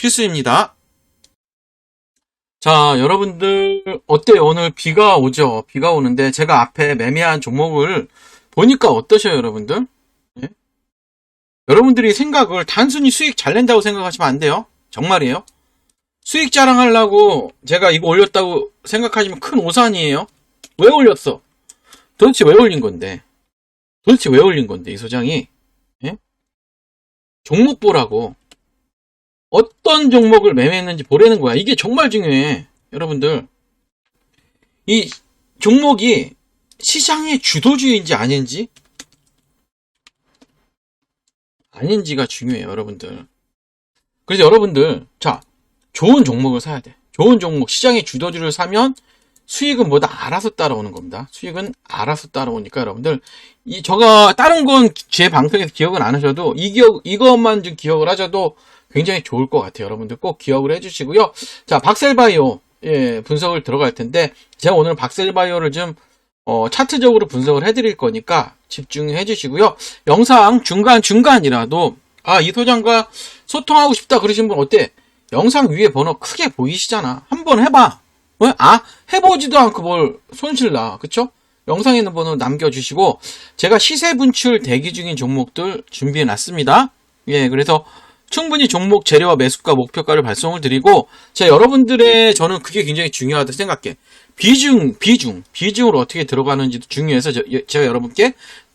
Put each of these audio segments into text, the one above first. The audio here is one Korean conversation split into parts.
필수입니다. 자, 여러분들 어때요? 오늘 비가 오죠? 비가 오는데 제가 앞에 매매한 종목을 보니까 어떠셔요, 여러분들? 예? 여러분들이 생각을 단순히 수익 잘 낸다고 생각하시면 안 돼요. 정말이에요. 수익 자랑하려고 제가 이거 올렸다고 생각하시면 큰 오산이에요. 왜 올렸어? 도대체 왜 올린 건데? 도대체 왜 올린 건데, 이 소장이? 예? 종목 보라고. 어떤 종목을 매매했는지 보라는 거야. 이게 정말 중요해. 여러분들. 이 종목이 시장의 주도주의인지 아닌지 아닌지가 중요해요, 여러분들. 그래서 여러분들, 자, 좋은 종목을 사야 돼. 좋은 종목, 시장의 주도주를 사면 수익은 뭐다 알아서 따라오는 겁니다. 수익은 알아서 따라오니까 여러분들, 이, 저가, 다른 건 제 방송에서 기억은 안 하셔도, 이 기억, 이것만 좀 기억을 하셔도 굉장히 좋을 것 같아요. 여러분들 꼭 기억을 해주시고요. 자, 박셀바이오, 예, 분석을 들어갈 텐데, 제가 오늘 박셀바이오를 좀, 어, 차트적으로 분석을 해드릴 거니까 집중해 주시고요. 영상 중간 중간이라도, 아, 이 소장과 소통하고 싶다 그러신 분 어때? 영상 위에 번호 크게 보이시잖아. 한번 해봐. 왜? 아, 해보지도 않고 뭘 손실나. 그쵸? 영상에 있는 번호 남겨주시고, 제가 시세 분출 대기 중인 종목들 준비해 놨습니다. 예, 그래서 충분히 종목 재료와 매수가 목표가를 발송을 드리고, 자, 여러분들의, 저는 그게 굉장히 중요하다 생각해. 비중, 비중, 비중으로 어떻게 들어가는지도 중요해서 저- 예, 제가 여러분께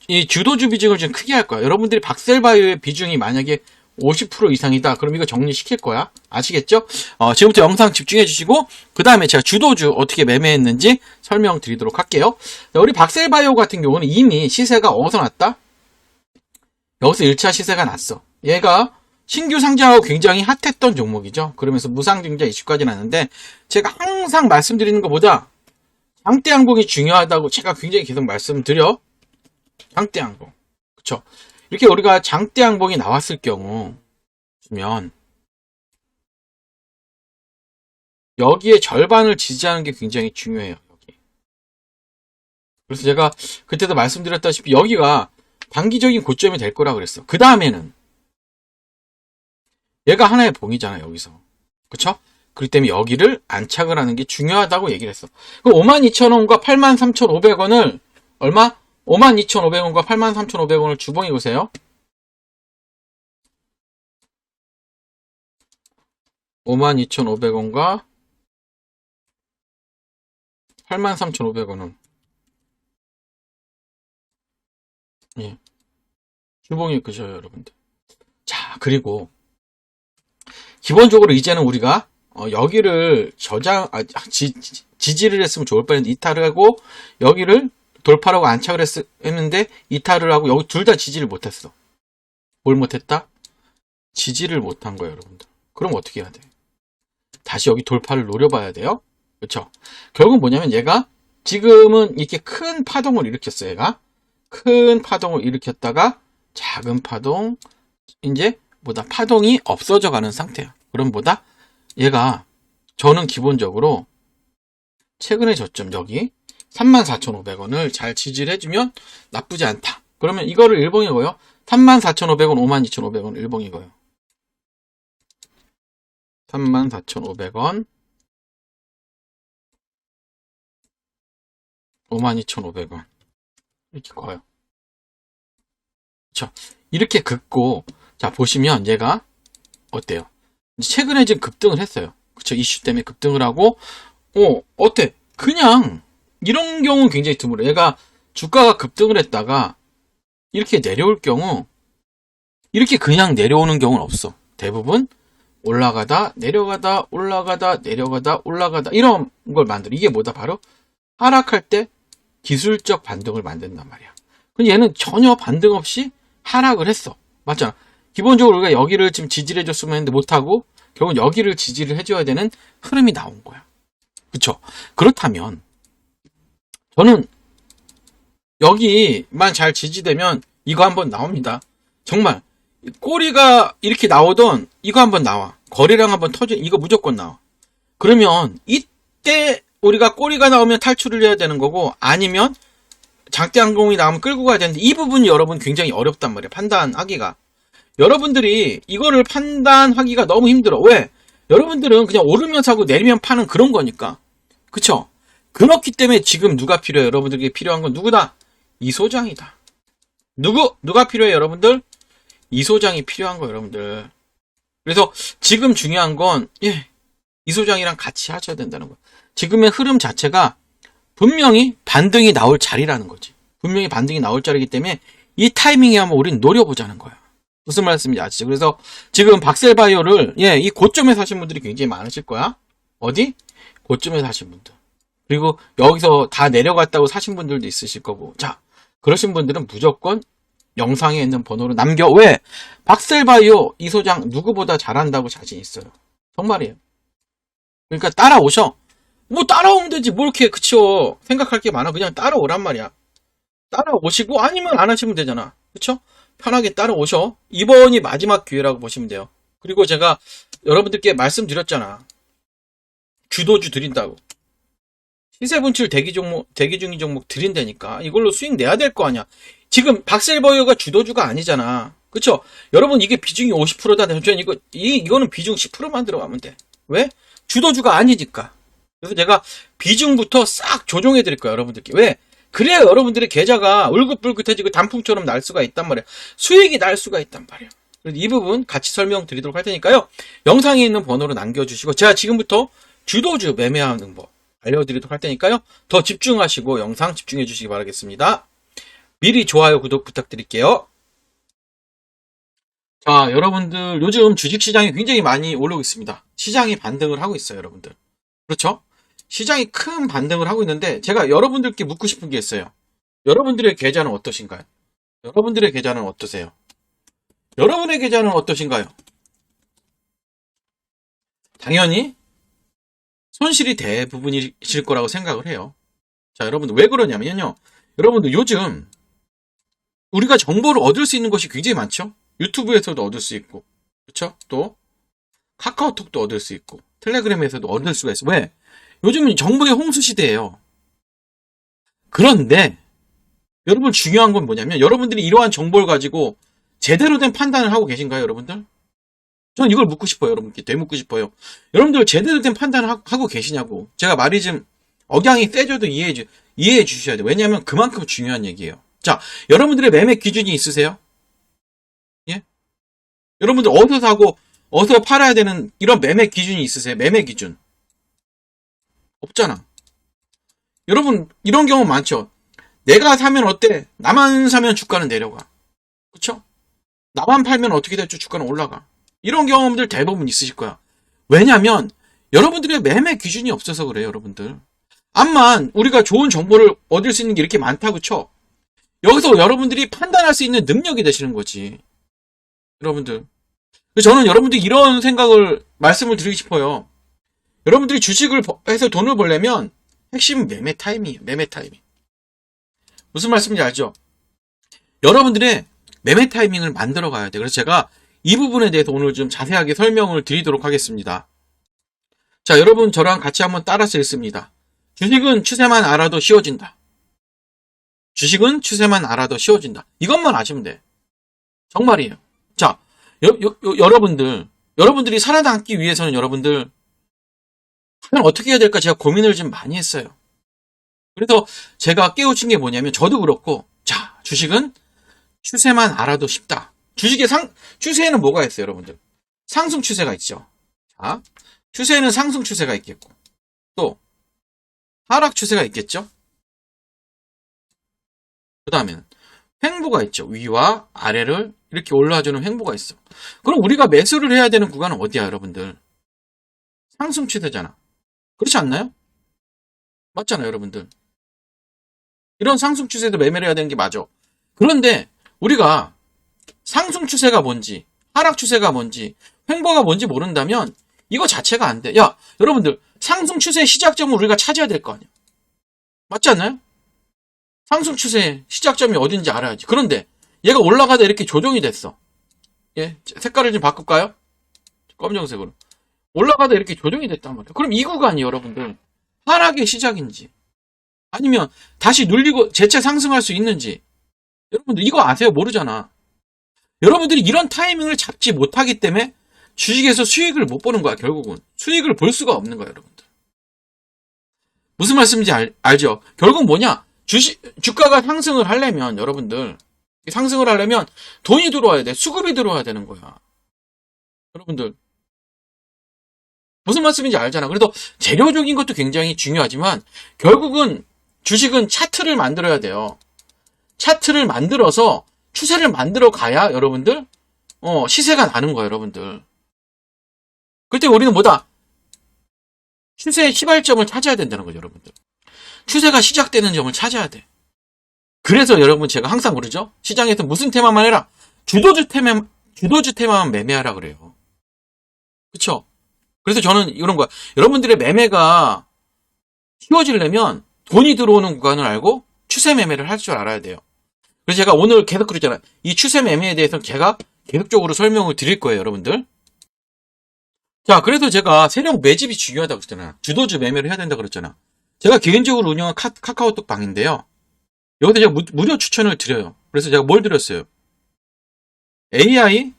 이 주도주 비중을 좀 크게 할 거야. 여러분들이 박셀바이오의 비중이 만약에 50% 이상이다. 그럼 이거 정리시킬 거야. 아시겠죠? 어, 지금부터 영상 집중해 주시고, 그 다음에 제가 주도주 어떻게 매매했는지 설명드리도록 할게요. 자, 우리 박셀바이오 같은 경우는 이미 시세가 어디서 났다? 여기서 1차 시세가 났어. 얘가 신규 상장하고 굉장히 핫했던 종목이죠. 그러면서 무상증자 이슈까지 났는데, 제가 항상 말씀드리는 것보다 장대 항공이 중요하다고 제가 굉장히 계속 말씀드려. 장대 항공. 그쵸? 이렇게 우리가 장대 항공이 나왔을 경우, 면 여기에 절반을 지지하는 게 굉장히 중요해요. 여기. 그래서 제가 그때도 말씀드렸다시피 여기가 단기적인 고점이 될 거라 그랬어. 그 다음에는 얘가 하나의 봉이잖아 여기서. 그쵸? 그렇기 때문에 여기를 안착을 하는 게 중요하다고 얘기를 했어. 그 52,000원과 83,500원을 얼마? 52,500원과 83,500원을 주봉해 보세요. 52,500원과 83,500원은 예. 주봉이 그죠, 여러분들. 자, 그리고 기본적으로 이제는 우리가 어, 여기를 저장 아, 지, 지를 했으면 좋을 뻔했는데 이탈을 하고 여기를 돌파라고 안착을 했, 했는데 이탈을 하고 여기 둘 다 지지를 못했어. 뭘 못했다? 지지를 못한 거예요, 여러분들. 그럼 어떻게 해야 돼? 다시 여기 돌파를 노려봐야 돼요. 그렇죠? 결국 뭐냐면 얘가 지금은 이렇게 큰 파동을 일으켰어요. 얘가 큰 파동을 일으켰다가 작은 파동 이제 뭐다 파동이 없어져 가는 상태야. 그럼 뭐다? 얘가 저는 기본적으로 최근의 저점 여기 34,500원을 잘 지지를 해주면 나쁘지 않다. 그러면 이거를 일봉이고요. 34,500원, 52,500원 일봉이고요. 34,500원, 52,500원. 이렇게 커요. 그쵸. 이렇게 긋고, 자, 보시면 얘가 어때요? 최근에 지금 급등을 했어요. 그쵸. 이슈 때문에 급등을 하고, 어, 어때? 그냥, 이런 경우는 굉장히 드물어요. 얘가 주가가 급등을 했다가, 이렇게 내려올 경우, 이렇게 그냥 내려오는 경우는 없어. 대부분, 올라가다, 내려가다, 올라가다, 내려가다, 올라가다, 이런 걸 만들어. 이게 뭐다? 바로, 하락할 때 기술적 반등을 만든단 말이야. 근데 얘는 전혀 반등 없이 하락을 했어. 맞잖아. 기본적으로 우리가 여기를 지금 지지를 해줬으면 했는데 못하고, 결국 여기를 지지를 해줘야 되는 흐름이 나온 거야. 그쵸? 그렇다면, 저는 여기만 잘 지지되면 이거 한번 나옵니다. 정말 꼬리가 이렇게 나오던 이거 한번 나와. 거래량 한번 터져 이거 무조건 나와. 그러면 이때 우리가 꼬리가 나오면 탈출을 해야 되는 거고 아니면 장대 항공이 나오면 끌고 가야 되는데 이 부분이 여러분 굉장히 어렵단 말이에요. 판단하기가. 여러분들이 이거를 판단하기가 너무 힘들어. 왜? 여러분들은 그냥 오르면 사고 내리면 파는 그런 거니까. 그쵸? 그렇기 때문에 지금 누가 필요해요? 여러분들에게 필요한 건 누구다? 이 소장이다. 누구? 누가 필요해 여러분들? 이 소장이 필요한 거예요, 여러분들. 그래서 지금 중요한 건, 예, 이 소장이랑 같이 하셔야 된다는 거예요. 지금의 흐름 자체가 분명히 반등이 나올 자리라는 거지. 분명히 반등이 나올 자리이기 때문에 이 타이밍에 한번 우리는 노려보자는 거야. 무슨 말씀인지 아시죠? 그래서 지금 박셀바이오를, 예, 이 고점에 사신 분들이 굉장히 많으실 거야. 어디? 고점에 사신 분들. 그리고 여기서 다 내려갔다고 사신 분들도 있으실 거고. 자, 그러신 분들은 무조건 영상에 있는 번호로 남겨. 왜? 박셀바이오 이 소장 누구보다 잘한다고 자신 있어요. 정말이에요. 그러니까 따라오셔. 뭐 따라오면 되지. 뭘 이렇게 그쵸. 생각할 게 많아. 그냥 따라오란 말이야. 따라오시고 아니면 안 하시면 되잖아. 그쵸? 편하게 따라오셔. 이번이 마지막 기회라고 보시면 돼요. 그리고 제가 여러분들께 말씀드렸잖아. 주도주 드린다고. 시세 분출 대기 종목, 대기 중인 종목 드린다니까. 이걸로 수익 내야 될 거 아니야. 지금 박셀버이어가 주도주가 아니잖아. 그쵸? 여러분 이게 비중이 50%다 되면 이거 이 이거는 비중 10%만 들어가면 돼. 왜? 주도주가 아니니까. 그래서 제가 비중부터 싹 조정해 드릴 거야, 여러분들께. 왜? 그래야 여러분들의 계좌가 울긋불긋해지고 단풍처럼 날 수가 있단 말이야. 수익이 날 수가 있단 말이야. 이 부분 같이 설명드리도록 할 테니까요. 영상에 있는 번호로 남겨주시고 제가 지금부터 주도주 매매하는 법 알려드리도록 할 테니까요. 더 집중하시고 영상 집중해 주시기 바라겠습니다. 미리 좋아요, 구독 부탁드릴게요. 자, 여러분들 요즘 주식시장이 굉장히 많이 오르고 있습니다. 시장이 반등을 하고 있어요, 여러분들. 그렇죠? 시장이 큰 반등을 하고 있는데 제가 여러분들께 묻고 싶은 게 있어요. 여러분들의 계좌는 어떠신가요? 여러분들의 계좌는 어떠세요? 여러분의 계좌는 어떠신가요? 당연히 손실이 대부분이실 거라고 생각을 해요. 자, 여러분들 왜 그러냐면요. 여러분들 요즘 우리가 정보를 얻을 수 있는 것이 굉장히 많죠. 유튜브에서도 얻을 수 있고, 그렇죠? 또 카카오톡도 얻을 수 있고, 텔레그램에서도 얻을 수가 있어. 왜? 요즘은 정보의 홍수 시대예요. 그런데 여러분 중요한 건 뭐냐면 여러분들이 이러한 정보를 가지고 제대로 된 판단을 하고 계신가요, 여러분들? 전 이걸 묻고 싶어요, 여러분께 되묻고 싶어요. 여러분들 제대로 된 판단을 하- 하고 계시냐고. 제가 말이 좀 억양이 세져도 이해해 주 이해해 주셔야 돼요. 왜냐하면 그만큼 중요한 얘기예요. 자, 여러분들의 매매 기준이 있으세요? 예? 여러분들 어디서 사고 어디서 팔아야 되는 이런 매매 기준이 있으세요? 매매 기준. 없잖아. 여러분 이런 경우 많죠. 내가 사면 어때? 나만 사면 주가는 내려가. 그쵸? 나만 팔면 어떻게 될지 주가는 올라가. 이런 경험들 대부분 있으실 거야. 왜냐면 여러분들의 매매 기준이 없어서 그래요, 여러분들. 암만 우리가 좋은 정보를 얻을 수 있는 게 이렇게 많다고 쳐. 여기서 여러분들이 판단할 수 있는 능력이 되시는 거지. 여러분들. 저는 여러분들 이런 생각을 말씀을 드리고 싶어요. 여러분들이 주식을 버- 해서 돈을 벌려면 핵심 매매 타임이에요. 매매 타이밍. 무슨 말씀인지 알죠? 여러분들의 매매 타이밍을 만들어 가야 돼. 그래서 제가 이 부분에 대해서 오늘 좀 자세하게 설명을 드리도록 하겠습니다. 자, 여러분 저랑 같이 한번 따라서 읽습니다. 주식은 추세만 알아도 쉬워진다. 주식은 추세만 알아도 쉬워진다. 이것만 아시면 돼. 정말이에요. 자, 여, 여, 여- 여러분들, 여러분들이 살아남기 위해서는 여러분들, 그럼 어떻게 해야 될까 제가 고민을 좀 많이 했어요. 그래서 제가 깨우친 게 뭐냐면, 저도 그렇고, 자, 주식은 추세만 알아도 쉽다. 주식의 상, 추세에는 뭐가 있어요, 여러분들? 상승 추세가 있죠. 자, 추세에는 상승 추세가 있겠고, 또, 하락 추세가 있겠죠? 그 다음에는 횡보가 있죠. 위와 아래를 이렇게 올라와주는 횡보가 있어. 그럼 우리가 매수를 해야 되는 구간은 어디야, 여러분들? 상승 추세잖아. 그렇지 않나요? 맞잖아요, 여러분들. 이런 상승 추세도 매매를 해야 되는 게 맞아. 그런데 우리가 상승 추세가 뭔지, 하락 추세가 뭔지, 횡보가 뭔지 모른다면 이거 자체가 안 돼. 야, 여러분들, 상승 추세의 시작점을 우리가 찾아야 될 거 아니야. 맞지 않나요? 상승 추세의 시작점이 어딘지 알아야지. 그런데 얘가 올라가다 이렇게 조정이 됐어. 예, 색깔을 좀 바꿀까요? 검정색으로. 올라가다 이렇게 조정이 됐단 말이야. 그럼 이 구간이 여러분들 하락의 시작인지 아니면 다시 눌리고 재차 상승할 수 있는지 여러분들 이거 아세요? 모르잖아. 여러분들이 이런 타이밍을 잡지 못하기 때문에 주식에서 수익을 못 보는 거야, 결국은. 수익을 볼 수가 없는 거야, 여러분들. 무슨 말씀인지 알, 알죠? 결국 뭐냐? 주식, 주가가 상승을 하려면, 여러분들, 상승을 하려면 돈이 들어와야 돼. 수급이 들어와야 되는 거야. 여러분들. 무슨 말씀인지 알잖아. 그래서 재료적인 것도 굉장히 중요하지만, 결국은 주식은 차트를 만들어야 돼요. 차트를 만들어서 추세를 만들어 가야 여러분들, 어, 시세가 나는 거야, 여러분들. 그때 우리는 뭐다? 추세의 시발점을 찾아야 된다는 거죠, 여러분들. 추세가 시작되는 점을 찾아야 돼. 그래서 여러분 제가 항상 그러죠? 시장에서 무슨 테마만 해라. 주도주 테마, 주도주 테마만 매매하라 그래요. 그쵸? 그래서 저는 이런 거야. 여러분들의 매매가 쉬워지려면 돈이 들어오는 구간을 알고 추세 매매를 할 줄 알아야 돼요. 그래서 제가 오늘 계속 그랬잖아요. 이 추세 매매에 대해서 제가 계속적으로 설명을 드릴 거예요, 여러분들. 자, 그래서 제가 세력 매집이 중요하다고 했잖아. 주도주 매매를 해야 된다고 그랬잖아. 제가 개인적으로 운영한 카, 카카오톡 방인데요. 여기다 제가 무, 무료 추천을 드려요. 그래서 제가 뭘 드렸어요? AI?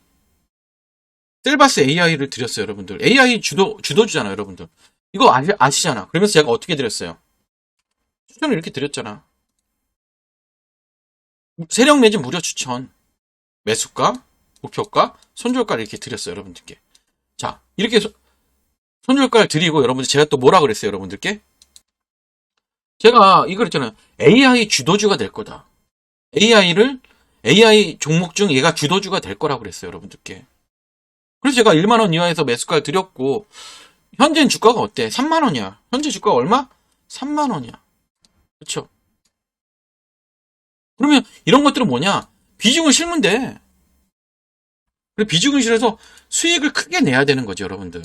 셀바스 AI를 드렸어요, 여러분들. AI 주도, 주도주잖아요, 여러분들. 이거 아시, 아시잖아. 그러면서 제가 어떻게 드렸어요? 추천을 이렇게 드렸잖아. 세력 매집 무료 추천. 매수가, 목표가, 손절가를 이렇게 드렸어요, 여러분들께. 자, 이렇게 소- 손절가를 드리고 여러분들 제가 또 뭐라 그랬어요, 여러분들께? 제가 이거 그랬잖아요. AI 주도주가 될 거다. AI를 AI 종목 중 얘가 주도주가 될 거라고 그랬어요, 여러분들께. 그래서 제가 1만 원 이하에서 매수가를 드렸고 현재 주가가 어때? 3만 원이야. 현재 주가 얼마? 3만 원이야. 그렇죠? 그러면 이런 것들은 뭐냐? 비중을 실면 돼. 그리고 비중을 실어서 수익을 크게 내야 되는 거죠, 여러분들.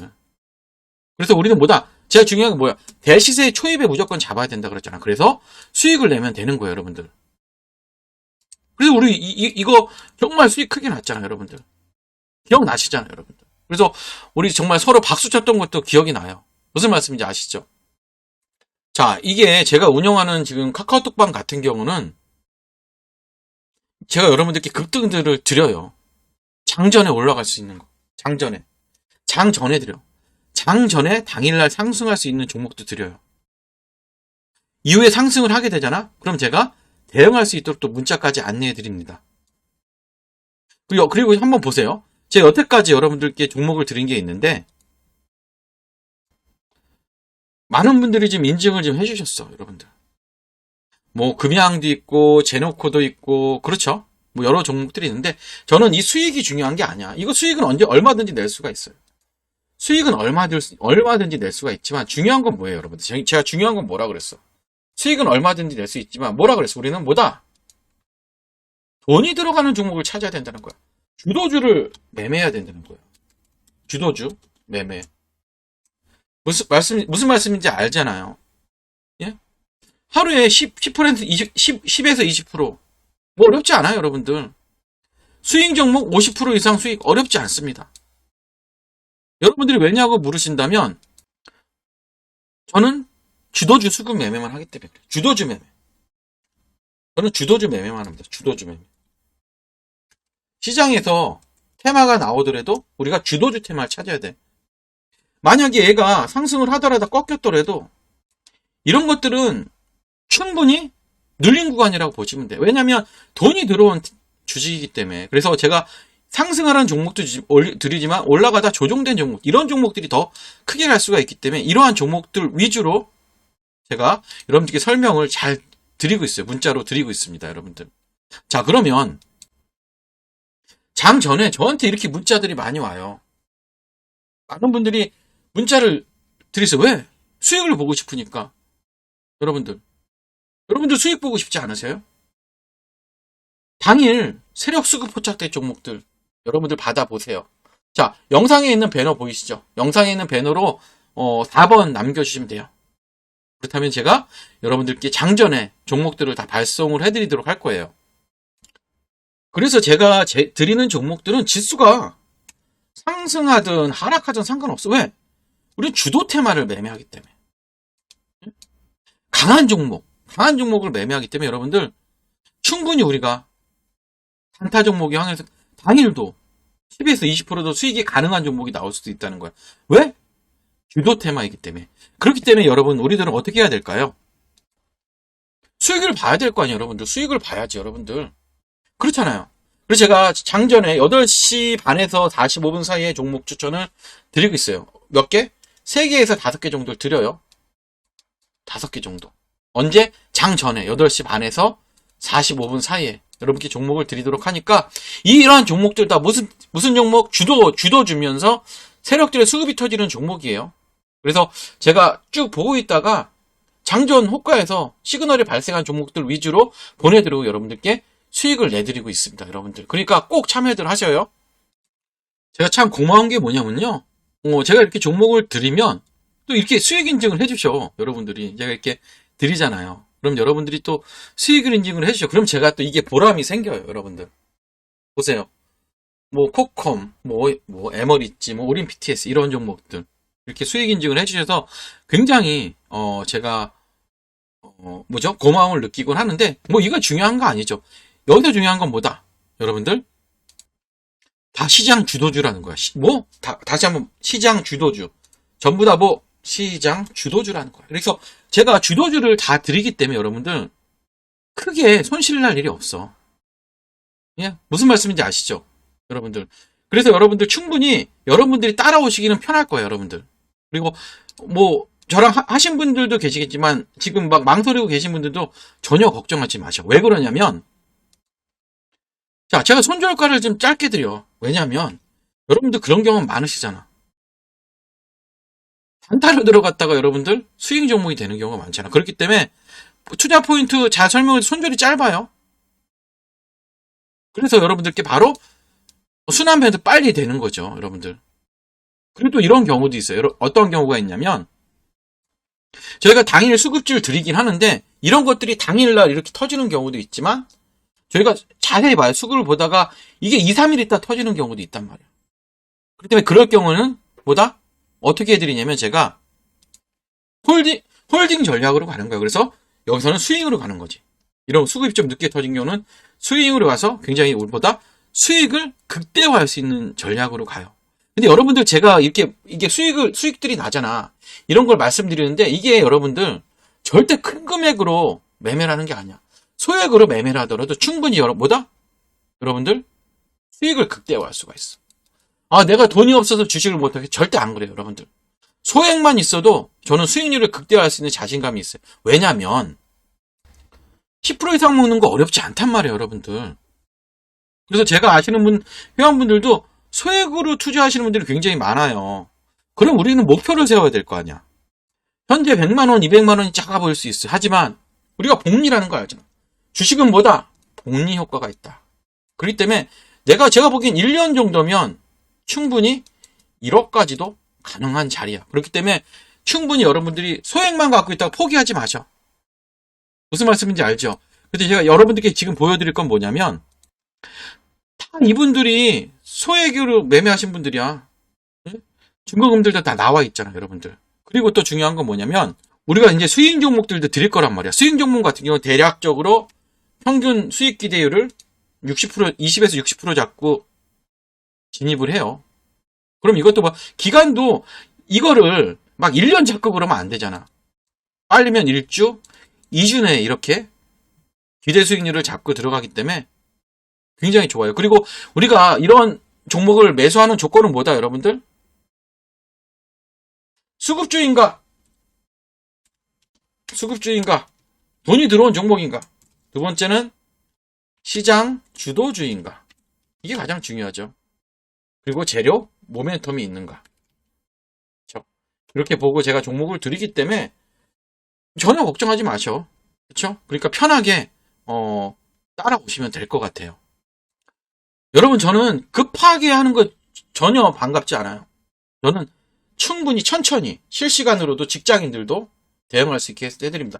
그래서 우리는 뭐다? 제가 중요한 게 뭐야? 대시세 초입에 무조건 잡아야 된다 그랬잖아. 그래서 수익을 내면 되는 거예요, 여러분들. 그래서 우리 이, 거 정말 수익 크게 났잖아요, 여러분들. 기억나시잖아요, 여러분들. 그래서 우리 정말 서로 박수 쳤던 것도 기억이 나요. 무슨 말씀인지 아시죠? 자, 이게 제가 운영하는 지금 카카오톡방 같은 경우는 제가 여러분들께 급등들을 드려요. 장전에 올라갈 수 있는 거. 장전에. 장전에 드려. 장전에 당일날 상승할 수 있는 종목도 드려요. 이후에 상승을 하게 되잖아? 그럼 제가 대응할 수 있도록 또 문자까지 안내해 드립니다. 그리고, 그리고 한번 보세요. 제가 여태까지 여러분들께 종목을 드린 게 있는데, 많은 분들이 지금 인증을 좀 해주셨어, 여러분들. 뭐, 금양도 있고, 제노코도 있고, 그렇죠? 뭐 여러 종목들이 있는데 저는 이 수익이 중요한 게 아니야. 이거 수익은 언제 얼마든지 낼 수가 있어요. 수익은 얼마든지 얼마든지 낼 수가 있지만 중요한 건 뭐예요, 여러분들? 제- 제가 중요한 건 뭐라 그랬어? 수익은 얼마든지 낼 수 있지만 뭐라 그랬어? 우리는 뭐다? 돈이 들어가는 종목을 찾아야 된다는 거야. 주도주를 매매해야 된다는 거야. 주도주 매매. 무슨 말씀 무슨 말씀인지 알잖아요. 예? 하루에 10, 10% 20, 10, 10에서 20%. 뭐 어렵지 않아요, 여러분들. 수익 종목 50% 이상 수익 어렵지 않습니다. 여러분들이 왜냐고 물으신다면 저는 주도주 수급 매매만 하기 때문에. 주도주 매매. 저는 주도주 매매만 합니다. 주도주 매매. 시장에서 테마가 나오더라도 우리가 주도주 테마를 찾아야 돼. 만약에 얘가 상승을 하더라도 꺾였더라도 이런 것들은 충분히 눌린 구간이라고 보시면 돼요. 왜냐하면 돈이 들어온 주식이기 때문에. 그래서 제가 상승하라는 종목도 드리지만 올라가다 조정된 종목, 이런 종목들이 더 크게 갈 수가 있기 때문에 이러한 종목들 위주로 제가 여러분들께 설명을 잘 드리고 있어요. 문자로 드리고 있습니다, 여러분들. 자, 그러면 장 전에 저한테 이렇게 문자들이 많이 와요. 많은 분들이 문자를 드리세요. 왜? 수익을 보고 싶으니까. 여러분들. 여러분들 수익 보고 싶지 않으세요? 당일 세력 수급 포착된 종목들 여러분들 받아보세요. 자, 영상에 있는 배너 보이시죠? 영상에 있는 배너로 어, 4번 남겨주시면 돼요. 그렇다면 제가 여러분들께 장전에 종목들을 다 발송을 해드리도록 할 거예요. 그래서 제가 제- 드리는 종목들은 지수가 상승하든 하락하든 상관없어. 왜? 우리는 주도 테마를 매매하기 때문에. 강한 종목, 강한 종목을 매매하기 때문에 여러분들 충분히 우리가 단타 종목이 항해서 당일도 10에서 20%도 수익이 가능한 종목이 나올 수도 있다는 거야. 왜? 주도 테마이기 때문에. 그렇기 때문에 여러분, 우리들은 어떻게 해야 될까요? 수익을 봐야 될 거 아니에요, 여러분들. 수익을 봐야지, 여러분들. 그렇잖아요. 그래서 제가 장전에 8시 반에서 45분 사이에 종목 추천을 드리고 있어요. 몇 개? 3개에서 5개 정도를 드려요. 5개 정도. 언제? 장 전에 8시 반에서 45분 사이에 여러분께 종목을 드리도록 하니까 이러한 종목들 다 무슨 무슨 종목 주도 주도 주면서 세력들의 수급이 터지는 종목이에요. 그래서 제가 쭉 보고 있다가 장전 호가에서 시그널이 발생한 종목들 위주로 보내드리고 여러분들께 수익을 내드리고 있습니다, 여러분들. 그러니까 꼭 참여들 하셔요. 제가 참 고마운 게 뭐냐면요. 어, 제가 이렇게 종목을 드리면 또 이렇게 수익 인증을 해주셔, 여러분들이. 제가 이렇게 드리잖아요. 그럼 여러분들이 또 수익을 인증을 해주셔. 그럼 제가 또 이게 보람이 생겨요, 여러분들. 보세요. 뭐, 코컴, 뭐, 뭐, 에머리지, 뭐, 오린 PTS, 이런 종목들. 이렇게 수익 인증을 해주셔서 굉장히, 어, 제가, 어, 뭐죠? 고마움을 느끼곤 하는데, 뭐, 이건 중요한 거 아니죠. 여기서 중요한 건 뭐다? 여러분들? 다 시장 주도주라는 거야. 시- 뭐? 다, 다시 한번, 시장 주도주. 전부 다 뭐, 시장 주도주라는 거야. 그래서 제가 주도주를 다 드리기 때문에 여러분들, 크게 손실 날 일이 없어. 예? 무슨 말씀인지 아시죠? 여러분들. 그래서 여러분들 충분히 여러분들이 따라오시기는 편할 거예요, 여러분들. 그리고 뭐 저랑 하, 신 분들도 계시겠지만 지금 막 망설이고 계신 분들도 전혀 걱정하지 마셔. 왜 그러냐면 자, 제가 손절가를 좀 짧게 드려. 왜냐면 여러분들 그런 경험 많으시잖아. 단타로 들어갔다가 여러분들 수익 종목이 되는 경우가 많잖아. 그렇기 때문에 투자 포인트 잘 설명해서 손절이 짧아요. 그래서 여러분들께 바로 순환 배도 빨리 되는 거죠, 여러분들. 그리고 또 이런 경우도 있어요. 어떤 경우가 있냐면, 저희가 당일 수급주를 드리긴 하는데, 이런 것들이 당일날 이렇게 터지는 경우도 있지만, 저희가 자세히 봐요. 수급을 보다가 이게 2, 3일 있다 터지는 경우도 있단 말이에요. 그렇기 때문에 그럴 경우는 뭐다? 어떻게 해드리냐면 제가 홀딩, 홀딩 전략으로 가는 거예요. 그래서 여기서는 스윙으로 가는 거지. 이런 수급이 좀 늦게 터진 경우는 스윙으로 가서 굉장히 우리보다 수익을 극대화할 수 있는 전략으로 가요. 근데 여러분들 제가 이렇게 이게 수익을 수익들이 나잖아. 이런 걸 말씀드리는데 이게 여러분들 절대 큰 금액으로 매매를 하는 게 아니야. 소액으로 매매를 하더라도 충분히 여러 뭐다? 여러분들 수익을 극대화할 수가 있어. 아, 내가 돈이 없어서 주식을 못하게 절대 안 그래요, 여러분들. 소액만 있어도 저는 수익률을 극대화할 수 있는 자신감이 있어요. 왜냐면 10% 이상 먹는 거 어렵지 않단 말이에요, 여러분들. 그래서 제가 아시는 분, 회원분들도 소액으로 투자하시는 분들이 굉장히 많아요. 그럼 우리는 목표를 세워야 될 거 아니야. 현재 100만원, 200만원이 작아 보일 수 있어. 하지만 우리가 복리라는 거 알잖아. 주식은 뭐다? 복리 효과가 있다. 그렇기 때문에 내가 제가 보기엔 1년 정도면 충분히 1억까지도 가능한 자리야. 그렇기 때문에 충분히 여러분들이 소액만 갖고 있다가 포기하지 마셔. 무슨 말씀인지 알죠? 근데 제가 여러분들께 지금 보여드릴 건 뭐냐면 다 이분들이 소액으로 매매하신 분들이야. 응? 증거금들도 다 나와 있잖아, 여러분들. 그리고 또 중요한 건 뭐냐면 우리가 이제 수익 종목들도 드릴 거란 말이야. 수익 종목 같은 경우 는 대략적으로 평균 수익 기대율을 60% 20에서 60% 잡고 진입을 해요. 그럼 이것도 뭐 기간도 이거를 막 1년 잡고 그러면 안 되잖아. 빨리면 1주, 2주 내에 이렇게 기대 수익률을 잡고 들어가기 때문에 굉장히 좋아요. 그리고 우리가 이런 종목을 매수하는 조건은 뭐다, 여러분들? 수급주인가? 수급주인가? 돈이 들어온 종목인가? 두 번째는 시장 주도주인가? 이게 가장 중요하죠. 그리고 재료, 모멘텀이 있는가? 그렇죠? 이렇게 보고 제가 종목을 드리기 때문에 전혀 걱정하지 마셔. 그렇죠? 그러니까 편하게 어, 따라오시면 될 것 같아요. 여러분 저는 급하게 하는 거 전혀 반갑지 않아요. 저는 충분히 천천히 실시간으로도 직장인들도 대응할 수 있게 해드립니다.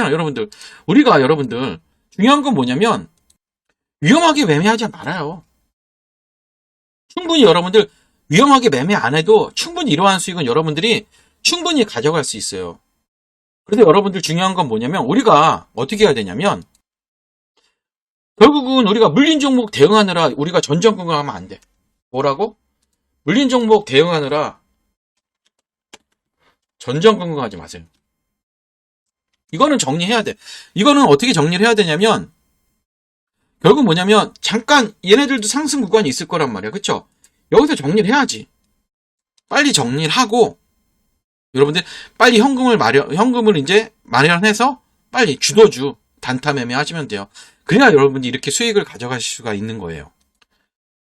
그렇잖아, 여러분들. 우리가 여러분들 중요한 건 뭐냐면 위험하게 매매하지 말아요. 충분히 여러분들 위험하게 매매 안 해도 충분히 이러한 수익은 여러분들이 충분히 가져갈 수 있어요. 그래서 여러분들 중요한 건 뭐냐면 우리가 어떻게 해야 되냐면 결국은 우리가 물린 종목 대응하느라 우리가 전전긍긍 하면 안 돼. 뭐라고? 물린 종목 대응하느라 전전긍긍 하지 마세요. 이거는 정리해야 돼. 이거는 어떻게 정리를 해야 되냐면 결국 뭐냐면 잠깐 얘네들도 상승 구간이 있을 거란 말이야. 그쵸? 여기서 정리를 해야지. 빨리 정리를 하고 여러분들 빨리 현금을 마련 현금을 이제 마련해서 빨리 주도주 단타 매매 하시면 돼요. 그래야 여러분들이 이렇게 수익을 가져가실 수가 있는 거예요.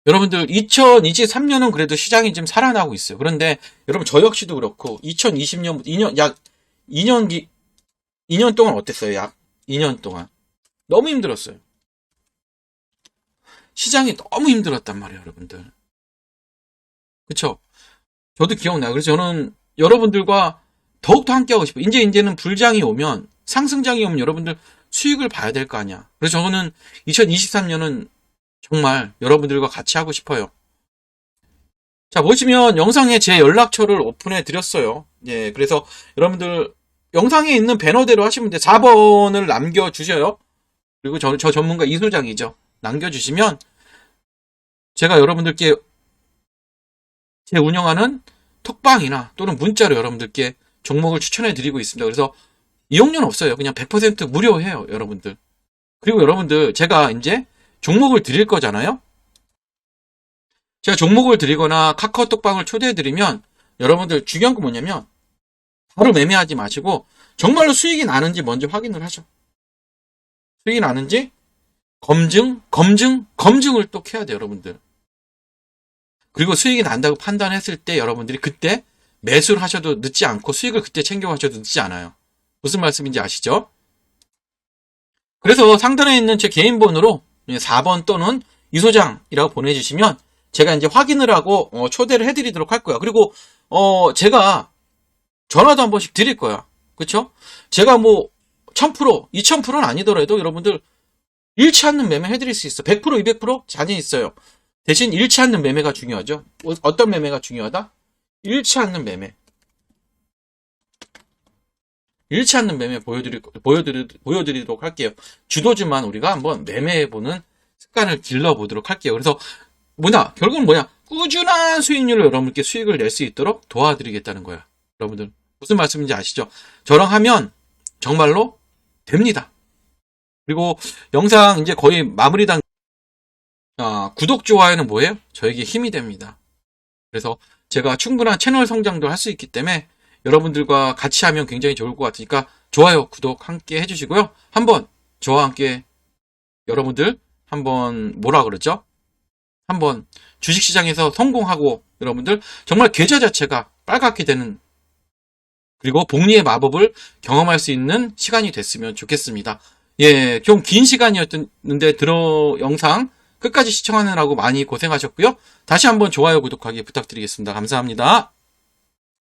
여러분들 2023년은 그래도 시장이 좀 살아나고 있어요. 그런데 여러분 저 역시도 그렇고 2020년 2년 약 2년 기 2년 동안 어땠어요? 약 2년 동안 너무 힘들었어요. 시장이 너무 힘들었단 말이에요, 여러분들. 그쵸? 저도 기억나요. 그래서 저는 여러분들과 더욱더 함께하고 싶어요. 이제, 이제는 불장이 오면, 상승장이 오면 여러분들 수익을 봐야 될 거 아니야. 그래서 저는 2023년은 정말 여러분들과 같이 하고 싶어요. 자, 보시면 영상에 제 연락처를 오픈해 드렸어요. 예, 그래서 여러분들 영상에 있는 배너대로 하시면 돼. 4번을 남겨주셔요. 그리고 저, 저 전문가 이소장이죠. 남겨주시면 제가 여러분들께 제 운영하는 톡방이나 또는 문자로 여러분들께 종목을 추천해 드리고 있습니다. 그래서 이용료는 없어요. 그냥 100% 무료해요, 여러분들. 그리고 여러분들 제가 이제 종목을 드릴 거잖아요. 제가 종목을 드리거나 카카오톡방을 초대해 드리면 여러분들 중요한 건 뭐냐면 바로 매매하지 마시고 정말로 수익이 나는지 먼저 확인을 하죠. 수익이 나는지 검증, 검증, 검증을 또 해야 돼요, 여러분들. 그리고 수익이 난다고 판단했을 때 여러분들이 그때 매수를 하셔도 늦지 않고 수익을 그때 챙겨 가셔도 늦지 않아요. 무슨 말씀인지 아시죠? 그래서 상단에 있는 제 개인 번호로 4번 또는 이 소장이라고 보내주시면 제가 이제 확인을 하고 어, 초대를 해드리도록 할 거야. 그리고 어 제가 전화도 한 번씩 드릴 거야. 그쵸? 제가 뭐 1000%, 2000%는 아니더라도 여러분들 잃지 않는 매매 해드릴 수 있어. 100%, 200% 자신 있어요. 대신 잃지 않는 매매가 중요하죠. 어- 어떤 매매가 중요하다? 잃지 않는 매매. 잃지 않는 매매 보여드릴, 보여드리, 보여드리도록 할게요. 주도주만 우리가 한번 매매해보는 습관을 길러보도록 할게요. 그래서 뭐냐, 결국은 뭐냐, 꾸준한 수익률로 여러분께 수익을 낼 수 있도록 도와드리겠다는 거야. 여러분들, 무슨 말씀인지 아시죠? 저랑 하면 정말로 됩니다. 그리고 영상 이제 거의 마무리 단, 아, 구독, 좋아요는 뭐예요? 저에게 힘이 됩니다. 그래서 제가 충분한 채널 성장도 할 수 있기 때문에 여러분들과 같이 하면 굉장히 좋을 것 같으니까 좋아요, 구독 함께 해주시고요. 한번 저와 함께 여러분들 한번 뭐라 그러죠? 한번 주식시장에서 성공하고 여러분들 정말 계좌 자체가 빨갛게 되는 그리고 복리의 마법을 경험할 수 있는 시간이 됐으면 좋겠습니다. 예, 좀 긴 시간이었는데 들어 영상 끝까지 시청하느라고 많이 고생하셨고요. 다시 한번 좋아요, 구독하기 부탁드리겠습니다. 감사합니다.